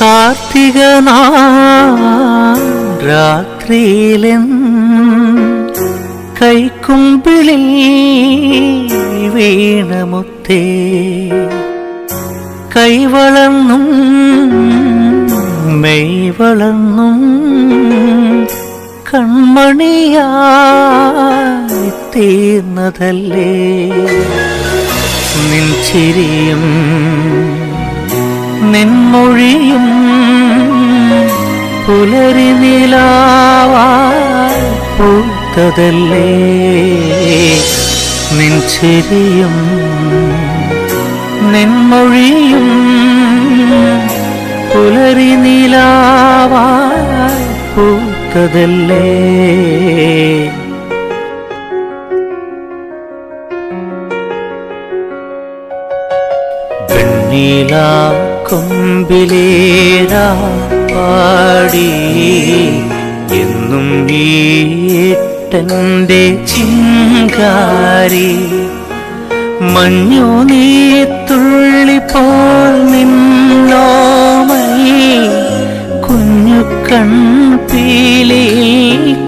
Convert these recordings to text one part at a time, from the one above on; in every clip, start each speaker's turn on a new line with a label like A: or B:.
A: Karthika രാത്രിയിലെൻ കൈക്കുമ്പിളിൽ വീണമുത്തേ കൈവളർന്നും May വളർന്നും കൺമണിയായി തീർന്നതല്ലേ. നിൻ ചിരിയും പുലരി നിലാവായി പൂത്തതല്ലേ? നിൻ ചിരിയും നിൻമൊഴിയും പുലരി നിലാവായി പൂത്തതല്ലേ? കൊമ്പിലേരാ പാടി. എന്നും വീട്ടന്റെ ചിങ്കാരി. മഞ്ഞു നീ തുള്ളിപ്പോൾ നിന്നോമയി കുഞ്ഞു കൺപീലി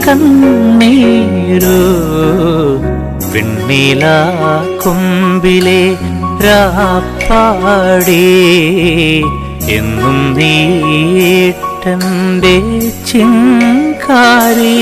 A: കണ്ണീരോ. വെണ്ണില കൊമ്പിലെ രാപ്പാടി. എന്നും നീട്ടന്റെ ചിങ്കാരി